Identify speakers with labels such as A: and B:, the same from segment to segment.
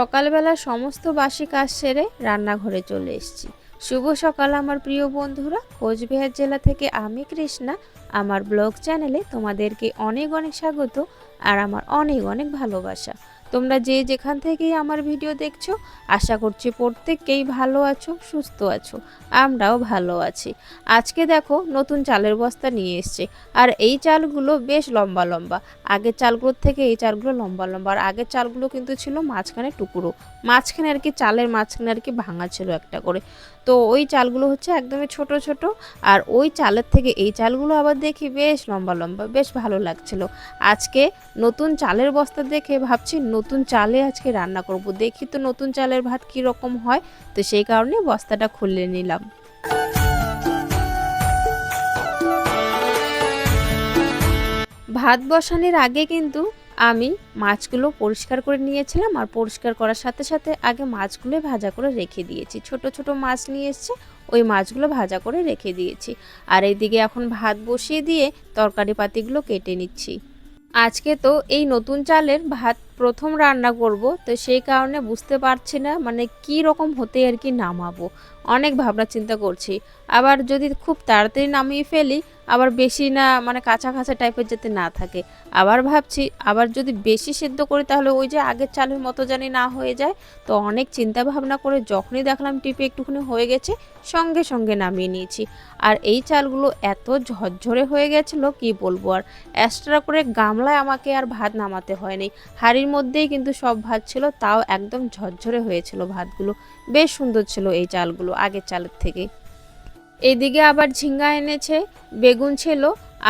A: সকালবেলা সমস্ত বাসি কাজ সেরে রান্নাঘরে চলে এসেছি। শুভ সকাল আমার প্রিয় বন্ধুরা। কোচবিহার জেলা থেকে আমি কৃষ্ণা। আমার ব্লগ চ্যানেলে তোমাদেরকে অনেক অনেক স্বাগত আর আমার অনেক অনেক ভালোবাসা। তোমরা যে যেখান থেকেই আমার ভিডিও দেখছ, আশা করছি প্রত্যেককেই ভালো আছো, সুস্থ আছো, আমরাও ভালো আছি। আজকে দেখো নতুন চালের বস্তা নিয়ে এসছে। আর এই চালগুলো বেশ লম্বা লম্বা। আগের চালগুলোর থেকে এই চালগুলো লম্বা লম্বা। আর আগের চালগুলো কিন্তু ছিল মাঝখানে টুকরো। মাঝখানে আর কি চালের মাঝখানে আর কি ভাঙা ছিল একটা করে। তো ওই চালগুলো হচ্ছে একদমই ছোট ছোট। আর ওই চালের থেকে এই চালগুলো আবার দেখি বেশ লম্বা লম্বা, বেশ ভালো লাগছিল। আজকে নতুন চালের বস্তা দেখে ভাবছি নতুন চালে আজকে রান্না করব। দেখি তো নতুন চালের ভাত কী রকম হয়। তো সেই কারণে বস্তাটা খুলে নিলাম। ভাত বসানোর আগে কিন্তু আমি মাছগুলো পরিষ্কার করে নিয়েছিলাম আর পরিষ্কার করার সাথে সাথে আগে মাছগুলো ভাজা করে রেখে দিয়েছি। ছোট ছোট মাছ নিয়ে এসছে, ওই মাছগুলো ভাজা করে রেখে দিয়েছি। আর এইদিকে এখন ভাত বসিয়ে দিয়ে তরকারি পাতিগুলো কেটে নিচ্ছি। আজকে তো এই নতুন চালের ভাত প্রথম রান্না করব, তো সেই কারণে বুঝতে পারছি না মানে কি রকম হতে আর কি নামাবো। অনেক ভাবনা চিন্তা করছি। আবার যদি খুব তাড়াতাড়ি নামিয়ে ফেলি আবার বেশি না মানে কাঁচা টাইপের যাতে না থাকে। আবার ভাবছি, আবার যদি বেশি সেদ্ধ করি তাহলে ওই যে আগের চালের মতো জানি না হয়ে যায়। তো অনেক চিন্তা ভাবনা করে যখনই দেখলাম টিপে একটুখানি হয়ে গেছে, সঙ্গে সঙ্গে নামিয়ে নিয়েছি। আর এই চালগুলো এত ঝরঝরে হয়ে গেছিল, কি বলব আর? এক্সট্রা করে গামলায় আমাকে আর ভাত নামাতে হয়নি। হাঁড়ির মধ্যেই কিন্তু সব ভাত ছিল, তাও একদম ঝরঝরে হয়েছিল ভাতগুলো। বেশ সুন্দর ছিল এই চালগুলো আগের চালের থেকে। এইদিকে আবার ঝিঙ্গা এনেছে, বেগুন ছিল,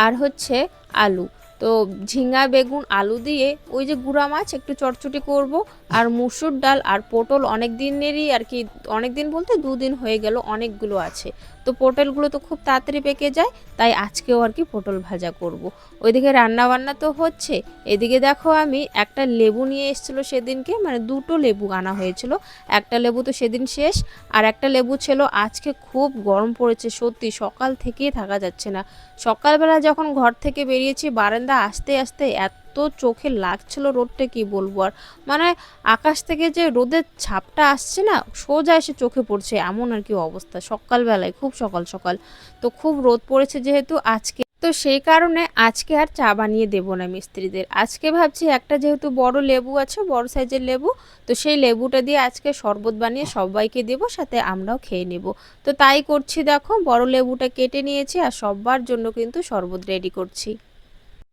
A: আর হচ্ছে আলু। তো ঝিঙ্গা, বেগুন, আলু দিয়ে ওই যে গুঁড়া মাছ একটু চটচটি করব আর মুসুর ডাল আর পটল অনেক দিনেরই আর কি অনেক দিন বলতে দুদিন হয়ে গেল, অনেকগুলো আছে। তো পটলগুলো তো খুব তাড়াতাড়ি পেকে যায়, তাই আজকেও আর কি পটল ভাজা করব। ওইদিকে রান্না বান্না তো হচ্ছে। এদিকে দেখো আমি একটা লেবু নিয়ে এসেছিল সেদিনকে মানে দুটো লেবু আনা হয়েছিল। একটা লেবু তো সেদিন শেষ, আর একটা লেবু ছিল আজকে খুব গরম পড়েছে, সত্যি সকাল থেকেই থাকা যাচ্ছে না। সকালবেলা যখন ঘর থেকে বেরিয়েছি, বারান্দা আসতে আসতে এত চোখে লাগছিল রোদটা, কি বলব? আর মানে আকাশ থেকে যে রোদের ছাপটা আসছে না, সোজা এসে চোখে পড়ছে, এমন আর কি অবস্থা। সকালবেলায়, খুব সকাল সকাল। তো খুব রোদ পড়েছে যেহেতু আজকে। তো সেই কারণে আজকে আর চা বানিয়ে দেব না মিস্ত্রিদের। আজকে ভাবছি একটা যেহেতু বড় লেবু আছে, বড় সাইজের লেবু, তো সেই লেবুটা দিয়ে আজকে শরবত বানিয়ে সবাইকে দেব, সাথে আমরাও খেয়ে নেব। তো তাই করছি, দেখো, বড় লেবুটা কেটে নিয়েছি আর সবার জন্য কিন্তু শরবত রেডি করছি।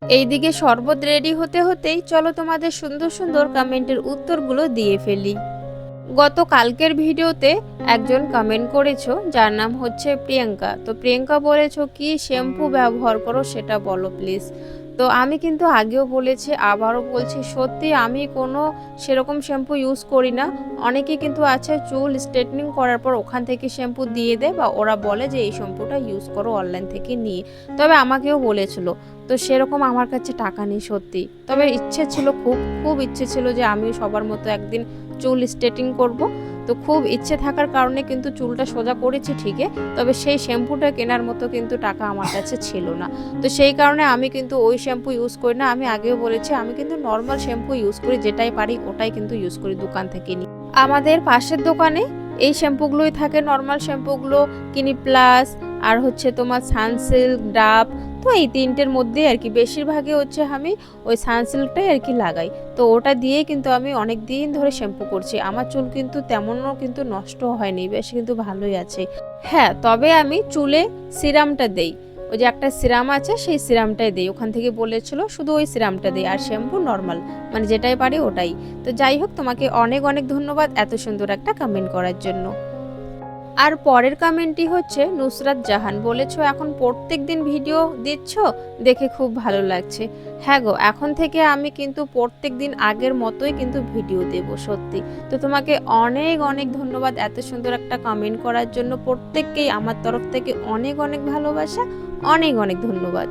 A: এইদিকে শরবত রেডি হতে হতেই চলো তোমাদের সুন্দর সুন্দর কমেন্টের উত্তরগুলো দিয়ে ফেলি। গত কালকের ভিডিওতে একজন কমেন্ট করেছ, যার নাম হচ্ছে প্রিয়াঙ্কা। তো প্রিয়াঙ্কা বলেছ, কি শ্যাম্পু ব্যবহার করো সেটা বলো প্লিজ তো আমি কিন্তু আগেও বলেছি, আবারও বলছি, সত্যি আমি কোনো সেরকম শ্যাম্পু ইউজ করি না। অনেকে কিন্তু আছে, চুল স্ট্রেটনিং করার পর ওখান থেকে শ্যাম্পু দিয়ে দেয় বা ওরা বলে যে, এই শ্যাম্পুটা ইউজ করো অনলাইন থেকে নিয়ে। তবে আমাকেও বলেছিল, তো সেরকম আমার কাছে টাকা নেই সত্যি। তবে ইচ্ছে ছিল, খুব খুব ইচ্ছে ছিল যে আমি সবার মতো একদিন চুল স্ট্রেটিং করব। তো খুব ইচ্ছে থাকার কারণে কিন্তু চুলটা সোজা করেছি ঠিকই, তবে সেই শ্যাম্পুটা কেনার মতো কিন্তু টাকা আমার কাছে ছিল না। তো সেই কারণে আমি কিন্তু ওই শ্যাম্পু ইউজ করি না। আমি আগেও বলেছি, আমি কিন্তু নর্মাল শ্যাম্পু ইউজ করি, যেটাই পারি ওটাই কিন্তু ইউজ করি দোকান থেকে নিই আমাদের পাশের দোকানে এই শ্যাম্পুগুলোই থাকে। নর্মাল শ্যাম্পুগুলো কিনি প্লাস আর হচ্ছে তোমার সানসিল্ক ডাব তো এই তিনটের মধ্যে আর কি, বেশিরভাগই হচ্ছে আমি ওই সানসিল্কটাই আর কি লাগাই। তো ওটা দিয়েই কিন্তু আমি অনেক দিন ধরে শ্যাম্পু করছি। আমার চুল কিন্তু তেমনও কিন্তু নষ্ট হয়নি, বেশ কিন্তু ভালোই আছে। হ্যাঁ তবে আমি চুলে সিরামটা দেই। ওই যে একটা সিরাম আছে, সেই সিরামটাই দেই। ওখান থেকে বলেছিল শুধু ওই সিরামটা দেই, আর শ্যাম্পু নর্মাল মানে যেটাই পারি ওটাই। তো যাই হোক, তোমাকে অনেক অনেক ধন্যবাদ এত সুন্দর একটা কমেন্ট করার জন্য। আর পরের কমেন্টটি হচ্ছে, নুসরাত জাহান, বলেছ, এখন প্রত্যেক দিন ভিডিও দিচ্ছ? দেখে খুব ভালো লাগছে। হ্যাঁ গো, এখন থেকে আমি কিন্তু প্রত্যেক দিন আগের মতোই কিন্তু ভিডিও দেব, সত্যি। তো তোমাকে অনেক অনেক ধন্যবাদ এত সুন্দর একটা কমেন্ট করার জন্য। প্রত্যেককেই আমার তরফ থেকে অনেক অনেক ভালোবাসা, অনেক অনেক ধন্যবাদ।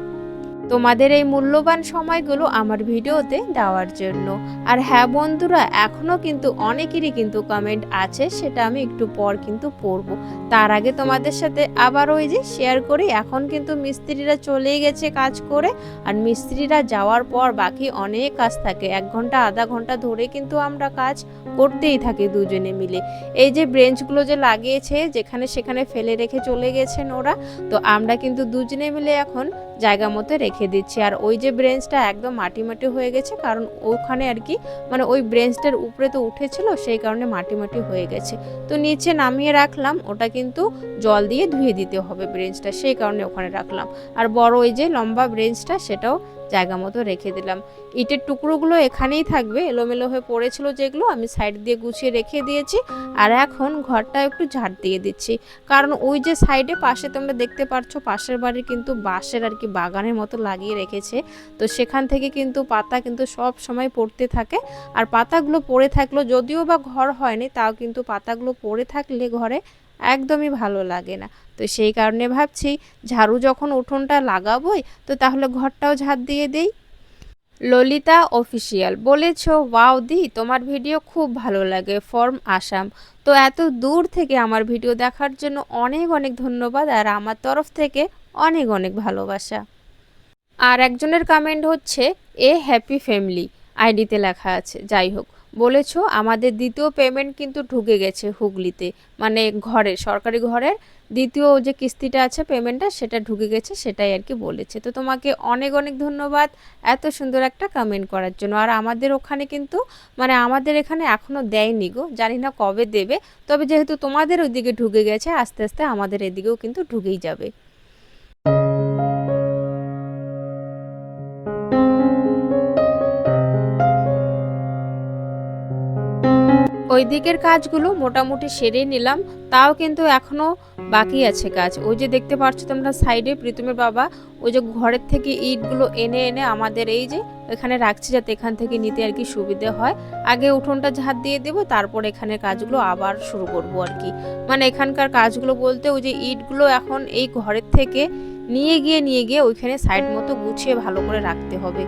A: তোমাদের এই মূল্যবান সময়গুলো আমার ভিডিওতে দেওয়ার জন্য। আর হ্যাঁ বন্ধুরা এখনও কিন্তু অনেকেরই কিন্তু কমেন্ট আছে, সেটা আমি একটু পর কিন্তু পড়ব। তার আগে তোমাদের সাথে আবার ওই যে শেয়ার করি, এখন কিন্তু মিস্ত্রিরা চলেই গেছে কাজ করে, আর মিস্ত্রিরা যাওয়ার পর বাকি অনেক কাজ থাকে। এক ঘণ্টা, আধা ঘণ্টা ধরে কিন্তু আমরা কাজ করতেই থাকি দুজনে মিলে। এই যে ব্রেঞ্চগুলো যে লাগিয়েছে, যেখানে সেখানে ফেলে রেখে চলে গেছেন ওরা, তো আমরা কিন্তু দুজনে মিলে এখন জায়গা মতো রেখে দিচ্ছি। আর ওই যে ব্রেঞ্চটা একদম মাটি মাটি হয়ে গেছে, কারণ ওখানে আর কি মানে ওই ব্রেঞ্চটার উপরে তো উঠেছিল, সেই কারণে মাটি মাটি হয়ে গেছে। তো নিচে নামিয়ে রাখলাম, ওটা কিন্তু জল দিয়ে ধুয়ে দিতে হবে ব্রেঞ্চটা সেই কারণে ওখানে রাখলাম। আর বড় ওই যে লম্বা ব্রেঞ্চটা সেটাও জায়গা মতো রেখে দিলাম। ইটের টুকরোগুলো এখানেই থাকবে। এলোমেলো হয়ে পড়েছিল যেগুলো আমি সাইড দিয়ে গুছিয়ে রেখে দিয়েছি। আর এখন ঘরটা একটু ঝাড় দিয়ে দিচ্ছি। কারণ ওই যে সাইডে পাশে তোমরা দেখতে পাচ্ছ, পাশের বাড়ির কিন্তু বাঁশের আর কি বাগানের মতো লাগিয়ে রেখেছে। তো সেখান থেকে কিন্তু পাতা কিন্তু সব সময় পড়তে থাকে। আর পাতাগুলো পড়ে থাকল যদিও বা ঘর হয়নি, তাও কিন্তু পাতাগুলো পড়ে থাকলে ঘরে একদমই ভালো লাগে না। তো সেই কারণে ভাবছি ঝাড়ু যখন উঠোনটা লাগাবোই, তো তাহলে ঘরটাও ঝাড় দিয়ে দেই। ললিতা অফিসিয়াল, বলেছ, ওয়াও দি, তোমার ভিডিও খুব ভালো লাগে, ফর্ম আসাম। তো এত দূর থেকে আমার ভিডিও দেখার জন্য অনেক অনেক ধন্যবাদ, আর আমার তরফ থেকে অনেক অনেক ভালোবাসা। আর একজনের কমেন্ট হচ্ছে, এ হ্যাপি ফ্যামিলি আইডিতে লেখা আছে, যাই হোক। বলেছ, আমাদের দ্বিতীয় পেমেন্ট কিন্তু ঢুকে গেছে হুগলিতে। মানে ঘরের সরকারি ঘরের দ্বিতীয় যে কিস্তিটা আছে পেমেন্টটা সেটা ঢুকে গেছে, সেটাই আর কি বলেছে। তো তোমাকে অনেক অনেক ধন্যবাদ এত সুন্দর একটা কমেন্ট করার জন্য। আর আমাদের ওখানে কিন্তু মানে আমাদের এখানে এখনও দেয়নি গো, জানি না কবে দেবে। তবে যেহেতু তোমাদের ওইদিকে ঢুকে গেছে, আস্তে আস্তে আমাদের এদিকেও কিন্তু ঢুকেই যাবে। ওই দিকের কাজগুলো মোটামুটি সেরে নিলাম, তাও কিন্তু এখনও বাকি আছে কাজ। ওই যে দেখতে পাচ্ছ তোমরা সাইডে প্রীতমের বাবা, ওই যে ঘরের থেকে ইটগুলো এনে এনে আমাদের এই যে এখানে রাখছি যাতে এখান থেকে নিতে আর কি সুবিধে হয়। আগে উঠোনটা ঝাঁট দিয়ে দেবো, তারপর এখানে কাজগুলো আবার শুরু করব আর কি। মানে এখানকার কাজগুলো বলতে ওই যে ইটগুলো এখন এই ঘরের থেকে নিয়ে গিয়ে নিয়ে গিয়ে ওইখানে সাইড মতো গুছিয়ে ভালো করে রাখতে হবে।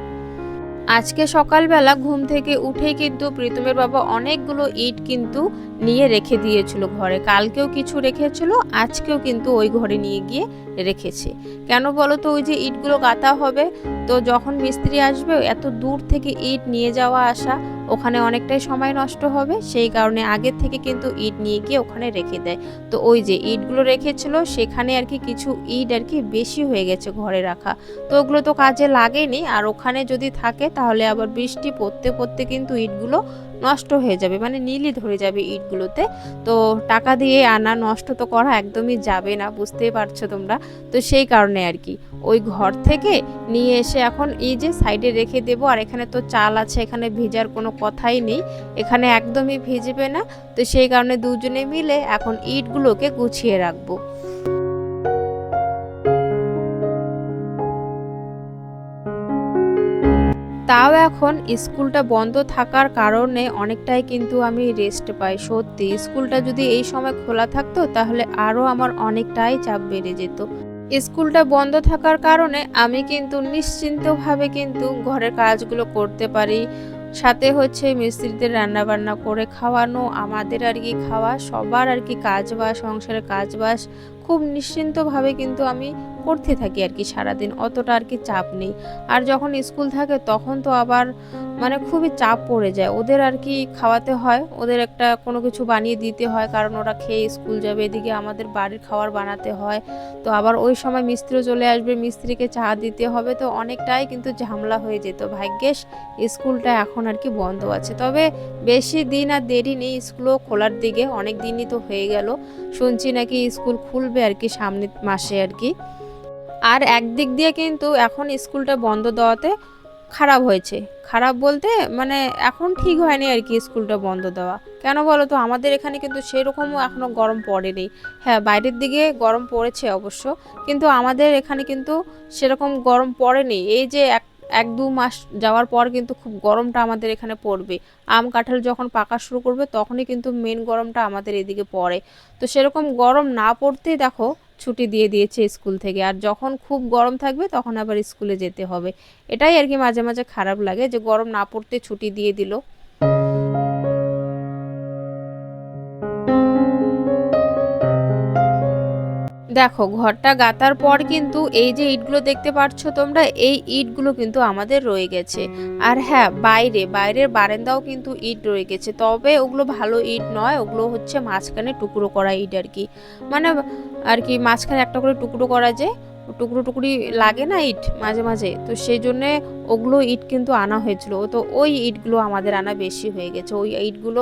A: আজকে সকালবেলা ঘুম থেকে উঠেই কিন্তু প্রীতমের বাবা অনেকগুলো ইট কিন্তু নিয়ে রেখে দিয়েছিল ঘরে। কালকেও কিছু রেখেছিল, আজকেও কিন্তু ওই ঘরে নিয়ে গিয়ে রেখেছে। কেন বলো তো, ওই যে ইটগুলো গাঁথা হবে, তো যখন মিস্ত্রি আসবে, এত দূর থেকে ইট নিয়ে যাওয়া আসা ওখানে অনেকটাই সময় নষ্ট হবে, সেই কারণে আগের থেকে কিন্তু ইট নিয়ে গিয়ে ওখানে রেখে দেয়। তো ওই যে ইটগুলো রেখেছিল, সেখানে আর কি কিছু ইট আর কি বেশি হয়ে গেছে ঘরে রাখা। তো ওগুলো তো কাজে লাগেনি, আর ওখানে যদি থাকে তাহলে আবার বৃষ্টি পড়তে পড়তে কিন্তু ইটগুলো নষ্ট হয়ে যাবে মানে নীলই ধরে যাবে ইটগুলোতে। তো টাকা দিয়ে আনা নষ্ট তো করা একদমই যাবে না, বুঝতেই পারছ তোমরা। তো সেই কারণে আর কি। ওই ঘর থেকে নিয়ে এসে এখন এই যে সাইডে রেখে দেবো, আর এখানে তো চাল আছে, এখানে ভিজার কোনো কথাই নেই। এখানে একদমই ভিজবে না। তো সেই কারণে দুজনে মিলে এখন ইটগুলোকে গুছিয়ে রাখব। তাও এখন স্কুলটা বন্ধ থাকার কারণে অনেকটাই কিন্তু আমি রেস্ট পাই, সত্যি। স্কুলটা যদি এই সময় খোলা থাকতো, তাহলে আরও আমার অনেকটাই চাপ বেড়ে যেত। স্কুলটা বন্ধ থাকার কারণে আমি কিন্তু নিশ্চিন্তভাবে কিন্তু ঘরের কাজগুলো করতে পারি। সাথে হচ্ছে মিস্ত্রিদের রান্না বান্না করে খাওয়ানো, আমাদের আর কি খাওয়া, সবার আর কি কাজ বাস সংসারের কাজ বাস, খুব নিশ্চিন্তভাবে কিন্তু আমি করতে থাকি আর কি সারাদিন, অতটা আর কি চাপ নেই। আর যখন স্কুল থাকে তখন তো আবার মানে খুবই চাপ পড়ে যায়। ওদের আর কি খাওয়াতে হয়, ওদের একটা কোনো কিছু বানিয়ে দিতে হয়, কারণ ওরা খেয়ে স্কুল যাবে, এদিকে আমাদের বাড়ির খাবার বানাতে হয়। তো আবার ওই সময় মিস্ত্রিও চলে আসবে, মিস্ত্রিকে চা দিতে হবে, তো অনেকটাই কিন্তু ঝামেলা হয়ে যেত। ভাগ্যেস স্কুলটা এখন আর কি বন্ধ আছে। তবে বেশি দিন আর দেরি নেই, স্কুলও খোলার দিকে, অনেক দিনই তো হয়ে গেল। শুনছি নাকি স্কুল খুলবে আর কি সামনের মাসে আর কি। আর একদিক দিয়ে কিন্তু এখন স্কুলটা বন্ধ দেওয়াতে খারাপ হয়েছে। খারাপ বলতে মানে এখন ঠিক হয়নি আর কি স্কুলটা বন্ধ দেওয়া। কেন বলো তো? আমাদের এখানে কিন্তু সেরকমও এখনও গরম পড়েনি। হ্যাঁ বাইরের দিকে গরম পড়েছে অবশ্য, কিন্তু আমাদের এখানে কিন্তু সেরকম গরম পড়েনি। এই যে এক এক দু মাস যাওয়ার পর কিন্তু খুব গরমটা আমাদের এখানে পড়বে। আম কাঁঠাল যখন পাকা শুরু করবে, তখনই কিন্তু মেন গরমটা আমাদের এদিকে পড়ে। তো সেরকম গরম না পড়তেই দেখো ছুটি দিয়ে দিয়েছে স্কুল থেকে। আর যখন খুব গরম থাকবে, তখন আবার স্কুলে যেতে হবে। এটাই আর কি মাঝে মাঝে খারাপ লাগে যে গরম না পড়তে ছুটি দিয়ে দিল। দেখো, ঘরটা গাতার পর কিন্তু এই যে ইটগুলো দেখতে পাচ্ছ তোমরা, এই ইটগুলো কিন্তু আমাদের রয়ে গেছে। আর হ্যাঁ বাইরে, বাইরের বারান্দাও কিন্তু ইট রয়ে গেছে। তবে ওগুলো ভালো ইট নয়, ওগুলো হচ্ছে মাঝখানে টুকরো করা ইট আর কি। মানে আর কি মাঝখানে একটা করে টুকরো করা যে, টুকরো টুকরি লাগে না ইট মাঝে মাঝে, তো সেই জন্যে ওগুলো ইট কিন্তু আনা হয়েছিল। তো ওই ইটগুলো আমাদের আনা বেশি হয়ে গেছে। ওই ইটগুলো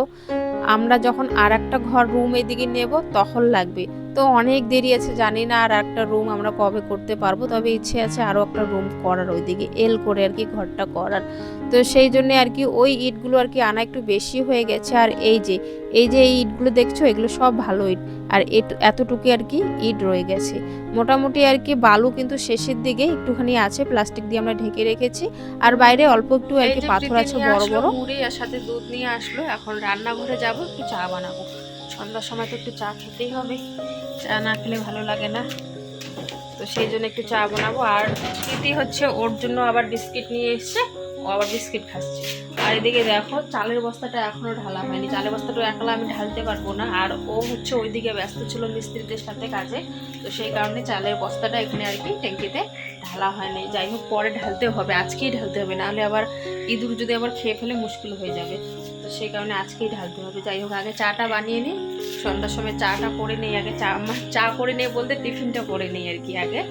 A: আমরা যখন আর একটা ঘর রুম এদিকে নেব, তখন লাগবে। তো অনেক দেরি আছে, জানি না আর একটা রুম আমরা কবে করতে পারব, তবে ইচ্ছে আছে আরও একটা রুম করার ওইদিকে এল করে আর কি ঘরটা করার। তো সেই জন্য আর কি ওই ইটগুলো আর কি আনা একটু বেশি হয়ে গেছে। আর এই যে এই যে এই ইটগুলো দেখছ এগুলো সব ভালো ইট। আর এট- এতটুকু আর কি ইট রয়ে গেছে। মোটামুটি আর কি বালু কিন্তু শেষের দিকে একটুখানি আছে প্লাস্টিক দিয়ে আমরা ঢেকে রেখেছি। আর বাইরে অল্প একটু আর কি পাথর আছে বড় বড়। মুড়ি আর সাথে দুধ নিয়ে আসলো। এখন রান্নাঘরে যাব একটু চা বানাবো। সন্ধ্যার সময় তো একটু চা খেতেই হবে। চা না খেলে ভালো লাগে না। তো সেই জন্য একটু চা বানাবো। আর স্মৃতি হচ্ছে ওর জন্য আবার বিস্কিট নিয়ে এসছে। আবার বিস্কিট খাচ্ছি। আর এদিকে দেখো, চালের বস্তাটা এখনও ঢালা হয়নি। চালের বস্তাটা একলা আমি ঢালতে পারব না। আর ও হচ্ছে ওইদিকে ব্যস্ত ছিল মিস্ত্রিদের সাথে কাজে। তো সেই কারণে চালের বস্তাটা এখানে আর কি ট্যাঙ্কিতে ঢালা হয়নি। যাই হোক, পরে ঢালতে হবে। আজকেই ঢালতে হবে। নাহলে আবার ইঁদুর যদি আবার খেয়ে ফেলে মুশকিল হয়ে যাবে। তো সেই কারণে আজকেই ঢালতে হবে। যাই হোক, আগে চাটা বানিয়ে নিই। সন্ধ্যার সময় চাটা করে নেই। আগে চা চা করে নেই বলতে টিফিনটা করে নেই আর কি আগে।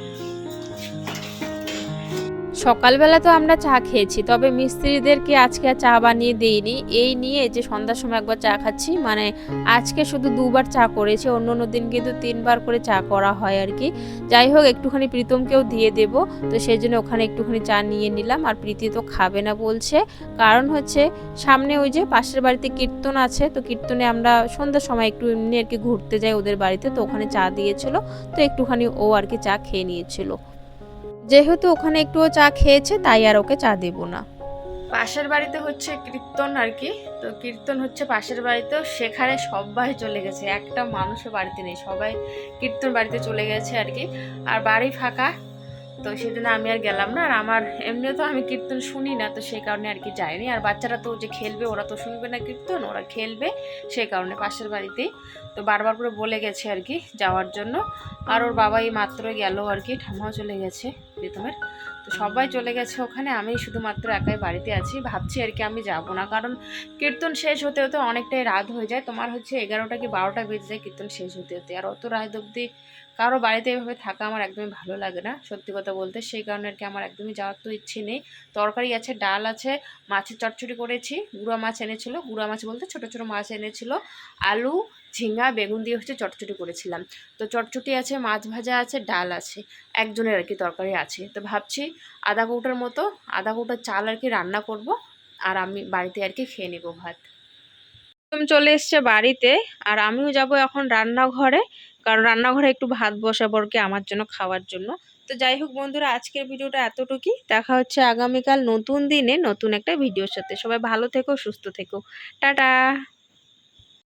A: সকালবেলা তো আমরা চা খেয়েছি, তবে মিস্ত্রিদেরকে আজকে চা বানিয়ে দিইনি। এই নিয়ে যে সন্ধ্যার সময় একবার চা খাচ্ছি মানে আজকে শুধু দুবার চা করেছি, অন্য অন্য দিন কিন্তু তিনবার করে চা করা হয় আর কি। যাই হোক, একটুখানি প্রীতমকেও দিয়ে দেব, তো সেই জন্য ওখানে একটুখানি চা নিয়ে নিলাম, আর প্রীতি তো খাবে না বলছে। কারণ হচ্ছে, সামনে ওই যে পাশের বাড়িতে কীর্তন আছে, তো কীর্তনে আমরা সন্ধ্যার সময় একটু এমনি আর কি ঘুরতে যাই ওদের বাড়িতে, তো ওখানে চা দিয়েছিল, তো একটুখানি ও আর কি চা খেয়ে নিয়েছিল। যেহেতু ওখানে একটুও চা খেয়েছে, তাই আর ওকে চা দেবো না। পাশের বাড়িতে হচ্ছে কীর্তন আর কি। তো কীর্তন হচ্ছে পাশের বাড়িতেও, সেখানে সবাই চলে গেছে। একটা মানুষও বাড়িতে নেই, সবাই কীর্তন বাড়িতে চলে গেছে আর কি। আর বাড়ি ফাঁকা তো সেজন্য আমি আর গেলাম না। আর আমার এমনিও তো আমি কীর্তন শুনি না, তো সেই কারণে আর কি যাইনি। আর বাচ্চারা তো যে খেলবে, ওরা তো শুনবে না কীর্তন, ওরা খেলবে সেই কারণে পাশের বাড়িতেই। তো বারবার করে বলে গেছে আর কি যাওয়ার জন্য। আর ওর বাবা এই মাত্রই গেল আর কি, ঠাম্মাও চলে গেছে প্রীতমের। তো সবাই চলে গেছে ওখানে আমি শুধুমাত্র একাই বাড়িতে আছি। ভাবছি আর কি আমি যাব না, কারণ কীর্তন শেষ হতে হতে অনেকটাই রাত হয়ে যায়। তোমার হচ্ছে এগারোটা কি বারোটা বেজে যায় কীর্তন শেষ হতে হতে। আর অত রাত অবধি কারও বাড়িতে এভাবে থাকা আমার একদমই ভালো লাগে না, সত্যি কথা বলতে। সেই কারণে আর কি আমার একদমই যাওয়ার তো ইচ্ছে নেই। তরকারি আছে, ডাল আছে, মাছের চটচড়ি করেছি, গুঁড়া মাছ এনেছিল। গুঁড়া মাছ বলতে ছোটো ছোটো মাছ এনেছিল, আলু ঝিঙ্গা বেগুন দিয়ে হচ্ছে চটচটি করেছিলাম। তো চটচটি আছে, মাছ ভাজা আছে, ডাল আছে, একজনের আর কি তরকারি আছে। তো ভাবছি আধা কৌটার মতো আধা কৌটার চাল আর কি রান্না করব আর আমি বাড়িতে আর কি খেয়ে নেব ভাত। চলে এসছে বাড়িতে আর আমিও যাব এখন রান্নাঘরে, কারণ রান্নাঘরে একটু ভাত বসাবো আর কি আমার জন্য খাওয়ার জন্য। তো যাই হোক বন্ধুরা, আজকের ভিডিওটা এতটুকুই। দেখা হচ্ছে আগামীকাল নতুন দিনে নতুন একটা ভিডিওর সাথে। সবাই ভালো থেকো, সুস্থ থেকো। টাটা!